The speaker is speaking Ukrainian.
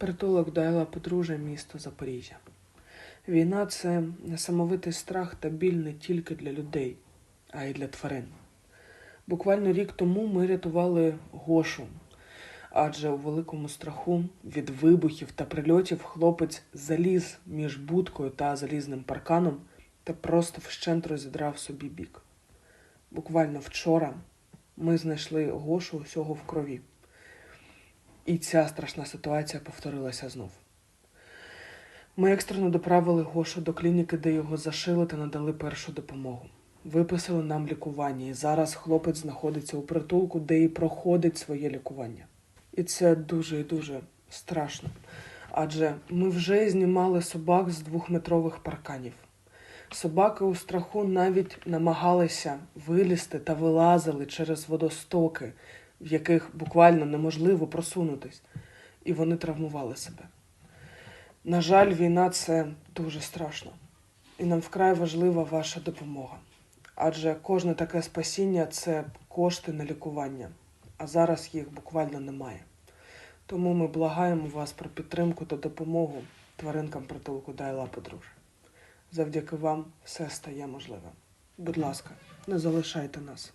Притулок Дайла Подружжя, місто Запоріжжя. Війна це несамовитий страх та біль не тільки для людей, а й для тварин. Буквально рік тому ми рятували Гошу, адже у великому страху від вибухів та прильотів хлопець заліз між будкою та залізним парканом та просто вщент розідрав собі бік. Буквально вчора ми знайшли Гошу усього в крові. І ця страшна ситуація повторилася знов. Ми екстрено доправили Гошу до клініки, де його зашили та надали першу допомогу. Виписали нам лікування, і зараз хлопець знаходиться у притулку, де і проходить своє лікування. І це дуже і дуже страшно. Адже ми вже знімали собак з двохметрових парканів. Собаки у страху навіть намагалися вилізти та вилазили через водостоки, в яких буквально неможливо просунутись, і вони травмували себе. На жаль, війна це дуже страшно, і нам вкрай важлива ваша допомога. Адже кожне таке спасіння це кошти на лікування, а зараз їх буквально немає. Тому ми благаємо вас про підтримку та допомогу тваринкам притулку Дайла Подружжя. Завдяки вам все стає можливим. Будь ласка, не залишайте нас.